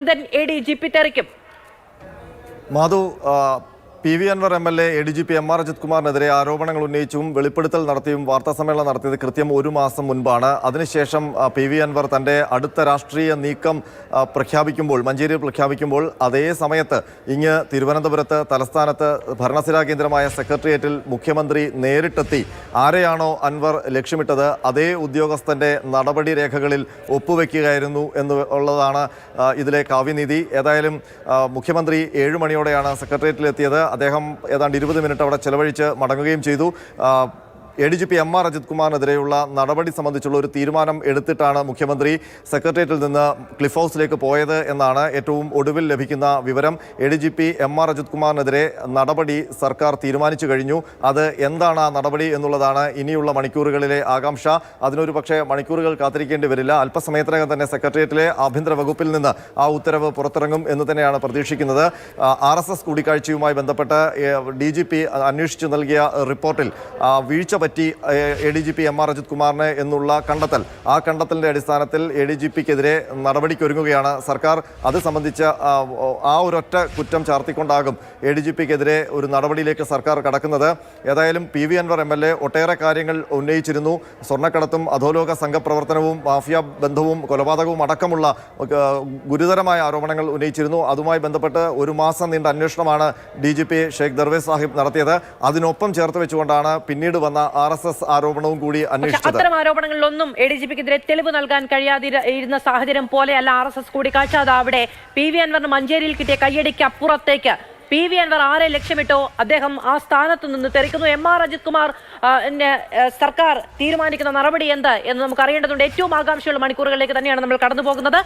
P Madhu P V Anwar M L A A D G P M R Ajith കുമാറിനെതിരെ ആരോപണങ്ങൾ ഉന്നയിച്ചും വെളിപ്പെടുത്തൽ നടത്തിയും വാർത്താ സമ്മേളനം നടത്തിയത് കൃത്യം ഒരു മാസം മുൻപാണ്. അതിനുശേഷം പി വി അൻവർ തന്റെ അടുത്ത രാഷ്ട്രീയ നീക്കം പ്രഖ്യാപിക്കുമ്പോൾ മഞ്ചേരിയിൽ പ്രഖ്യാപിക്കുമ്പോൾ അതേ സമയത്ത് ഇങ്ങ് തിരുവനന്തപുരത്ത് തലസ്ഥാനത്ത് ഭരണസിരാ കേന്ദ്രമായ സെക്രട്ടേറിയറ്റിൽ മുഖ്യമന്ത്രി നേരിട്ടെത്തി ആരെയാണോ അൻവർ ലക്ഷ്യമിട്ടത് അതേ ഉദ്യോഗസ്ഥന്റെ നടപടി രേഖകളിൽ ഒപ്പുവെക്കുകയായിരുന്നു എന്ന് ഉള്ളതാണ് ഇതിലെ കാവ്യനീതി. ഏതായാലും മുഖ്യമന്ത്രി ഏഴ് മണിയോടെയാണ് സെക്രട്ടേറിയറ്റിലെത്തിയത്. അദ്ദേഹം ഏതാണ്ട് ഇരുപത് മിനിറ്റ് അവിടെ ചെലവഴിച്ച് മടങ്ങുകയും ചെയ്തു. A D G P M R Ajith കുമാറിനെതിരെയുള്ള നടപടി സംബന്ധിച്ചുള്ള ഒരു തീരുമാനം എടുത്തിട്ടാണ് മുഖ്യമന്ത്രി സെക്രട്ടേറിയറ്റിൽ നിന്ന് ക്ലിഫ് ഹൗസിലേക്ക് പോയത് എന്നാണ് ഏറ്റവും ഒടുവിൽ ലഭിക്കുന്ന വിവരം. A D G P M R Ajith കുമാറിനെതിരെ നടപടി സർക്കാർ തീരുമാനിച്ചു കഴിഞ്ഞു. അത് എന്താണ് ആ നടപടി എന്നുള്ളതാണ് ഇനിയുള്ള മണിക്കൂറുകളിലെ ആകാംക്ഷ. അതിനൊരു പക്ഷേ മണിക്കൂറുകൾ കാത്തിരിക്കേണ്ടി വരില്ല. അല്പസമയത്തിനകം തന്നെ സെക്രട്ടേറിയറ്റിലെ ആഭ്യന്തര വകുപ്പിൽ നിന്ന് ആ ഉത്തരവ് പുറത്തിറങ്ങും എന്ന് തന്നെയാണ് പ്രതീക്ഷിക്കുന്നത്. ആർ എസ് എസ് കൂടിക്കാഴ്ചയുമായി ബന്ധപ്പെട്ട് ഡി ജി പി അന്വേഷിച്ചു നൽകിയ റിപ്പോർട്ടിൽ വീഴ്ച പറ്റി A D G P M R Ajith കുമാറിന് എന്നുള്ള കണ്ടെത്തൽ. ആ കണ്ടെത്തലിന്റെ അടിസ്ഥാനത്തിൽ എ ഡി ജി പിക്കെതിരെ നടപടിക്കൊരുങ്ങുകയാണ് സർക്കാർ. അത് സംബന്ധിച്ച ആ, ഒരൊറ്റ കുറ്റം ചാർത്തിക്കൊണ്ടാകും എ ഡി ജി പിക്കെതിരെ ഒരു നടപടിയിലേക്ക് സർക്കാർ കടക്കുന്നത്. ഏതായാലും P V Anwar M L A ഒട്ടേറെ കാര്യങ്ങൾ ഉന്നയിച്ചിരുന്നു. സ്വർണക്കടത്തും അധോലോക സംഘപ്രവർത്തനവും മാഫിയ ബന്ധവും കൊലപാതകവും അടക്കമുള്ള ഗുരുതരമായ ആരോപണങ്ങൾ ഉന്നയിച്ചിരുന്നു. അതുമായി ബന്ധപ്പെട്ട് ഒരു മാസം നീണ്ട അന്വേഷണമാണ് D G P Sheikh Darvesh Sahib നടത്തിയത്. അതിനൊപ്പം ചേർത്ത് വെച്ചുകൊണ്ടാണ് പിന്നീട് വന്ന ആർ എസ് എസ് ആരോപണവും കൂടി അന്വേഷിച്ചു അന്വേഷിച്ചത്. അത്തരം ആരോപണങ്ങളിലൊന്നും എ ഡി ജി പിക്കെതിരെ തെളിവ് നൽകാൻ കഴിയാതിരുന്ന സാഹചര്യം പോലെയല്ല ആർ എസ് എസ് കൂടിക്കാഴ്ച. അത് അവിടെ പി വി അൻവറിന് മഞ്ചേരിയിൽ കിട്ടിയ കയ്യടിക്ക് അപ്പുറത്തേക്ക് പി വി അൻവർ ആരെ ലക്ഷ്യമിട്ടോ അദ്ദേഹം ആ സ്ഥാനത്ത് നിന്ന് തെറിക്കുന്നു. എം ആർ അജിത് കുമാർ സർക്കാർ തീരുമാനിക്കുന്ന നടപടി എന്ത് എന്ന് നമുക്ക് അറിയേണ്ടതുണ്ട് ഏറ്റവും ആകാംക്ഷയുള്ള മണിക്കൂറുകളിലേക്ക് തന്നെയാണ് നമ്മൾ കടന്നു പോകുന്നത്